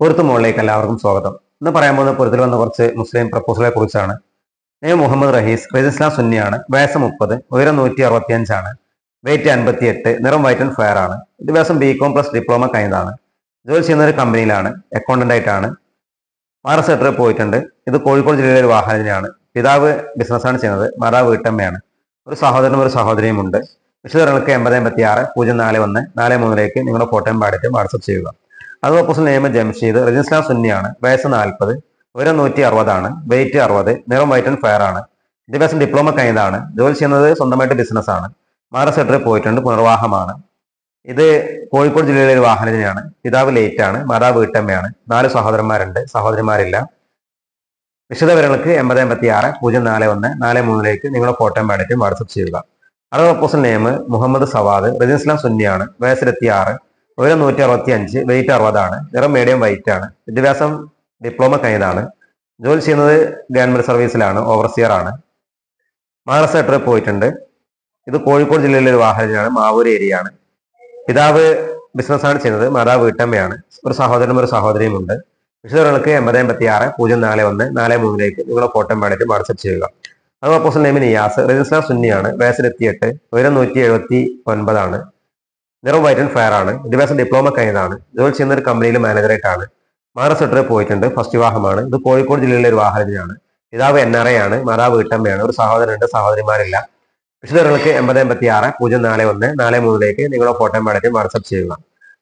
പൊരുത്ത് മുകളിലേക്ക് എല്ലാവർക്കും സ്വാഗതം. ഇന്ന് പറയാൻ പോകുന്ന പൊരുത്തിൽ വന്ന കുറച്ച് മുസ്ലിം പ്രപ്പോസലുകളെ കുറിച്ചാണ്. നെയ്മ് മുഹമ്മദ് റഹീസ് റജിസ്ലാം സുന്നിയാണ് വയസ്സ് മുപ്പത് ഉയരം നൂറ്റി അറുപത്തി അഞ്ചാണ് വെയിറ്റ് അൻപത്തി എട്ട് നിറം വൈറ്റ് ആൻഡ് ഫയർ ആണ്. വിദ്യാഭ്യാസം ബി കോം പ്ലസ് ഡിപ്ലോമ കഴിഞ്ഞതാണ്. ജോലി ചെയ്യുന്ന ഒരു കമ്പനിയിലാണ് അക്കൗണ്ടന്റ് ആയിട്ടാണ്. മാറ സെക്ടറിൽ പോയിട്ടുണ്ട്. ഇത് കോഴിക്കോട് ജില്ലയിലെ ഒരു വാഹനത്തിനാണ് പിതാവ് ബിസിനസ്സാണ് ചെയ്യുന്നത് മാതാവ് വീട്ടമ്മയാണ്. ഒരു സഹോദരനും ഒരു സഹോദരിയും ഉണ്ട്. വിശദങ്ങൾക്ക് എൺപത് എൺപത്തി ആറ് പൂജ്യം നാല് ഒന്ന് നാല് മൂന്നിലേക്ക് നിങ്ങളുടെ ഫോട്ടോയും പാടിയിട്ട് വാട്സപ്പ് ചെയ്യുക. അത് ഓപ്പോസിറ്റ് നെയ്മ് ജംഷീദ് റജിസ്ലാം സുന്നിയാണ്. വയസ്സ് നാൽപ്പത് ഉയരം നൂറ്റി അറുപതാണ് വെയിറ്റ് അറുപത് നിറം വൈറ്റ് ആൻഡ് ഫയർ ആണ്. വിദ്യാഭ്യാസം ഡിപ്ലോമ കഴിഞ്ഞതാണ്. ജോലി ചെയ്യുന്നത് സ്വന്തമായിട്ട് ബിസിനസ്സാണ് മാറ സെക്ടറിൽ പോയിട്ടുണ്ട് പുനർവാഹമാണ്. ഇത് കോഴിക്കോട് ജില്ലയിലെ ഒരു വാഹനജനയാണ് പിതാവ് ലേറ്റ് ആണ് മാതാവ് വീട്ടമ്മയാണ്. നാല് സഹോദരന്മാരുണ്ട് സഹോദരിമാരില്ല. വിശദവിവരങ്ങൾക്ക് എൺപത് എൺപത്തി ആറ് പൂജ്യം നാല് ഒന്ന് നാല് മൂന്നിലേക്ക് നിങ്ങളുടെ ഫോട്ടോ പാടിയിട്ട് വാട്സപ്പ് ചെയ്യുക. അറബ് ഓപ്പോസിറ്റ് നെയിം മുഹമ്മദ് സവാദ് റജിസ്ലാം സുന്നിയാണ്. വയസ്സിലെത്തി ആറ് ഉയരം നൂറ്റി അറുപത്തി അഞ്ച് വെയിറ്റ് അറുപതാണ്. നിറം മീഡിയം വൈറ്റ് ആണ്. വിദ്യാഭ്യാസം ഡിപ്ലോമ കഴിഞ്ഞതാണ്. ജോലി ചെയ്യുന്നത് ഗവൺമെന്റ് സർവീസിലാണ് ഓവർസിയർ ആണ്. മഹാരാഷ്ട്ര പോയിട്ടുണ്ട്. ഇത് കോഴിക്കോട് ജില്ലയിലെ ഒരു വാഹനമാണ് മാവൂർ ഏരിയ ആണ്. പിതാവ് ബിസിനസ്സാണ് ചെയ്യുന്നത് മാതാവ് വീട്ടമ്മയാണ്. ഒരു സഹോദരനും ഒരു സഹോദരിയും ഉണ്ട്. വിശദങ്ങൾക്ക് എൺപത് എൺപത്തി ആറ് പൂജ്യം നാല് ഒന്ന് നാല് മൂന്നിലേക്ക് നിങ്ങളുടെ ഫോട്ടോ വേണ്ടിയിട്ട് വാട്സപ്പ് ചെയ്യുക. അത് ഓപ്പോസിറ്റ് നെയ്മിൻ യാസ് രജിസ്ട്രാർ സുന്നിയാണ്. വയസ്സിലെത്തിയെട്ട് ഉയരം നൂറ്റി എഴുപത്തി ഒൻപതാണ് നിറം വൈറ്റ് ആൻഡ് ഫയർ ആണ്. വിദ്യാഭ്യാസം ഡിപ്ലോമ കഴിഞ്ഞതാണ്. ജോലി ചെയ്യുന്ന ഒരു കമ്പനിയിൽ മാനേജറായിട്ടാണ് മഹാരാഷ്ട്രയിൽ പോയിട്ടുണ്ട്. ഫസ്റ്റ് വിവാഹമാണ്. ഇത് കോഴിക്കോട് ജില്ലയിലെ ഒരു വാഹനത്തിനാണ് പിതാവ് എൻ ആർ ഐ ആണ്. മാതാവ് വീട്ടമ്മയാണ്. ഒരു സഹോദരനുണ്ട് സഹോദരിമാരില്ല. വിശദങ്ങൾക്ക് എൺപത് എൺപത്തി ആറ് പൂജ്യം നാല് ഒന്ന് നാല് മൂന്നിലേക്ക് നിങ്ങളുടെ ഫോട്ടോ വേണ്ടിയിട്ട് വാട്സപ്പ് ചെയ്യുക.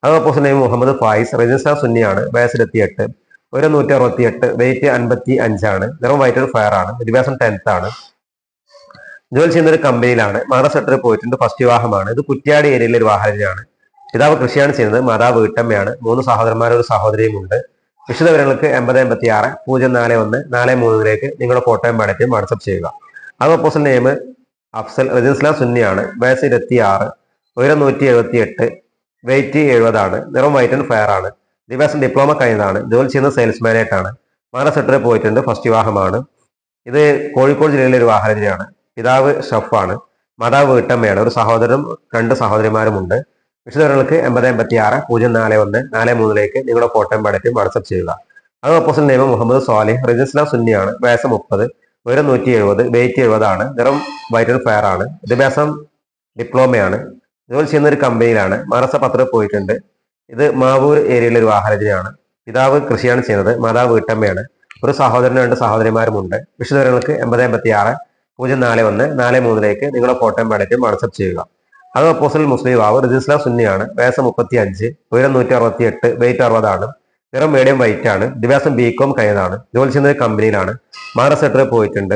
അത് നെയ്മ് നെയിം മുഹമ്മദ് ഫായിസ് റജിസ് സുന്നിയാണ് വയസ്സിലെത്തിയെട്ട് ഒരു നൂറ്റി അറുപത്തി എട്ട് വെയിറ്റ് അൻപത്തി അഞ്ചാണ് നിറം വൈറ്റ് ഫയർ ആണ്. വിദ്യാഭ്യാസം ടെൻത്ത് ആണ്. ജോലി ചെയ്യുന്ന ഒരു കമ്പനിയിലാണ് മഹാരാഷ്ട്രയിൽ പോയിട്ടുണ്ട്. ഫസ്റ്റ് വിവാഹമാണ്. ഇത് കുറ്റ്യാടി ഏരിയയിലെ ഒരു വാഹനയാണ് പിതാവ് കൃഷിയാണ് ചെയ്യുന്നത്. മാതാവ് വീട്ടമ്മയാണ്. മൂന്ന് സഹോദരന്മാരും ഒരു സഹോദരിയും ഉണ്ട് വിശദവിവരങ്ങൾക്ക് എൺപത് എൺപത്തി ആറ് പൂജ്യം നാല് ഒന്ന് നാല് മൂന്നിലേക്ക് നിങ്ങളുടെ ഫോട്ടോയും വേണ്ടിയിട്ട് വാട്സപ്പ് ചെയ്യുക. അത് ഓപ്പോസിറ്റ് നെയിം അഫ്സൽ റജിസ്ലാം സുന്നിയാണ്. വയസ്സ് ഇരുപത്തി ആറ് ഉയരം നൂറ്റി എഴുപത്തി എട്ട് വെയിറ്റ് എഴുപതാണ്. നിറം വൈറ്റ് ആൻഡ് ഫയർ ആണ്. ദിവസം ഡിപ്ലോമ കഴിഞ്ഞതാണ്. ജോലി ചെയ്യുന്ന സെയിൽസ്മാൻ ആയിട്ടാണ്. മഹാരാഷ്ട്രയിൽ പോയിട്ടുണ്ട്. ഫസ്റ്റ് വിവാഹമാണ്. ഇത് കോഴിക്കോട് ജില്ലയിലെ ഒരു വാഹനത്തിനാണ്. പിതാവ് ഷഫാണ് മാതാവ് വീട്ടമ്മയാണ്. ഒരു സഹോദരനും രണ്ട് സഹോദരിമാരുമുണ്ട്. വിശുദ്ധങ്ങൾക്ക് എൺപത് എൺപത്തി ആറ് പൂജ്യം നാല് ഒന്ന് നാല് മൂന്നിലേക്ക് നിങ്ങളുടെ ഫോട്ടോയും പഠിച്ച് വാട്സപ്പ് ചെയ്യുക. അത് ഓപ്പോസിറ്റ് നിയമം മുഹമ്മദ് സ്വാലിഹ് റിജിസ്ലാം സുന്നിയാണ് വയസ്സ് മുപ്പത് ഉയരം നൂറ്റി എഴുപത് വെയിറ്റ് എഴുപതാണ് നിറം വൈറ്റൽ ഫെയർ ആണ് വിദ്യാഭ്യാസം ഡിപ്ലോമയാണ് ജോലി ചെയ്യുന്ന ഒരു കമ്പനിയിലാണ് മറസ പത്ര പോയിട്ടുണ്ട്. ഇത് മാവൂർ ഏരിയയിലെ ഒരു വാഹനത്തിനാണ് പിതാവ് കൃഷിയാണ് ചെയ്യുന്നത് മാതാവ് വീട്ടമ്മയാണ്. ഒരു സഹോദരനും രണ്ട് സഹോദരിമാരുമുണ്ട്. വിശദവിവരങ്ങൾക്ക് എൺപത് എൺപത്തി ആറ് പൂജ്യം നാല് ഒന്ന് നാല് മൂന്നിലേക്ക് നിങ്ങളുടെ ഫോട്ടോയും വേണ്ടിയിട്ട് വാട്സപ്പ് ചെയ്യുക. അത് ഓപ്പോസിൽ മുസ്ലിം ആവ് രജിസ്ലാം സുന്നിയാണ്. വയസ്സ് മുപ്പത്തി അഞ്ച് ഉയരം നൂറ്റി അറുപത്തി എട്ട് വെയിറ്റ് അറുപതാണ്. നിറം മീഡിയം വൈറ്റ് ആണ്. ദിവസം ബി കോം കഴിഞ്ഞതാണ്. ജോലി ചെയ്യുന്ന ഒരു കമ്പനിയിലാണ് മഹാരാഷ്ട്രയിൽ പോയിട്ടുണ്ട്.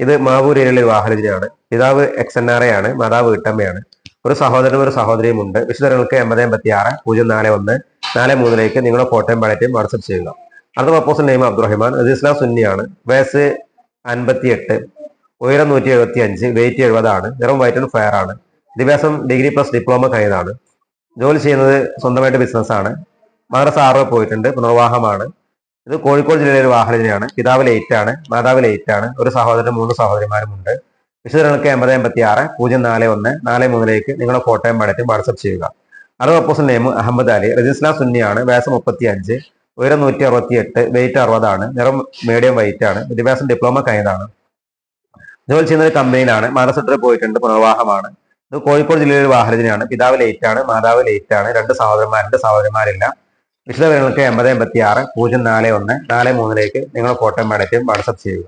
ഇത് മാവൂർ ഏരിയയിലെ ഒരു പിതാവ് എക്സ് എൻ ആർ എ ആണ് മാതാവ് വീട്ടമ്മയാണ്. ഒരു സഹോദരനും ഒരു സഹോദരിയും ഉണ്ട്. വിശുദ്ധങ്ങൾക്ക് എൺപത് എൺപത്തി ആറ് പൂജ്യം നാല് ഒന്ന് നാല് മൂന്നിലേക്ക് നിങ്ങളുടെ ഫോട്ടോയും പാടേറ്റയും വാട്സപ്പ് ചെയ്യുക. അടുത്ത പ്രപ്പോസൽ നെയിം അബ്ദുറഹിമാൻ ഇസ്ലാം സുന്നിയാണ്. വയസ്സ് അൻപത്തി എട്ട് ഉയരം നൂറ്റി എഴുപത്തി അഞ്ച് വെയിറ്റ് എഴുപതാണ് നിറം വൈറ്റ് ഫയർ ആണ്. വിദ്യാഭ്യാസം ഡിഗ്രി പ്ലസ് ഡിപ്ലോമ കഴിഞ്ഞതാണ്. ജോലി ചെയ്യുന്നത് സ്വന്തമായിട്ട് ബിസിനസ്സാണ് മദ്രസ ആറ് പോയിട്ടുണ്ട് പുനർവാഹമാണ് ഇത് കോഴിക്കോട് ജില്ലയിലെ ഒരു വാഹനജനയാണ് പിതാവ് ലേറ്റ് ആണ് മാതാവ് ലേറ്റ് ആണ്. ഒരു സഹോദരൻ മൂന്ന് സഹോദരിമാരുമുണ്ട്. വിശദങ്ങൾക്ക് എൺപത് എൺപത്തി ആറ് പൂജ്യം നാല് ഒന്ന് നാല് മൂന്നിലേക്ക് നിങ്ങളുടെ ഫോട്ടോയും പടറ്റും വാട്സപ്പ് ചെയ്യുക. അറുപത് അപ്പോസൽ നെയിം അഹമ്മദ് അലി രജിസ്ലാം സുന്നിയാണ് വയസ്സ് മുപ്പത്തി അഞ്ച് ഉയരം നൂറ്റി അറുപത്തി എട്ട് വെയിറ്റ് അറുപതാണ് നിറം മീഡിയം വൈറ്റ് ആണ്. വിദ്യാഭ്യാസം ഡിപ്ലോമ കഴിഞ്ഞതാണ്. ജോലി ചെയ്യുന്ന ഒരു കമ്പനിയിലാണ് മഹാരാഷ്ട്രയിൽ പോയിട്ടുണ്ട്. പുനർവാഹമാണ് ഇത് കോഴിക്കോട് ജില്ലയിലെ ഒരു വാഹനത്തിനാണ് പിതാവ് ലേറ്റ് ആണ്. മാതാവ് ലേറ്റ് ആണ്. രണ്ട് സഹോദരന്മാർ രണ്ട് സഹോദരന്മാരില്ല വിശദവിവരങ്ങൾക്ക് എൺപത് എൺപത്തി ആറ് പൂജ്യം നാല് ഒന്ന് നാല് മൂന്നിലേക്ക് നിങ്ങൾ ഫോട്ടോ മേടയ്ക്കും വാട്സപ്പ് ചെയ്യുക.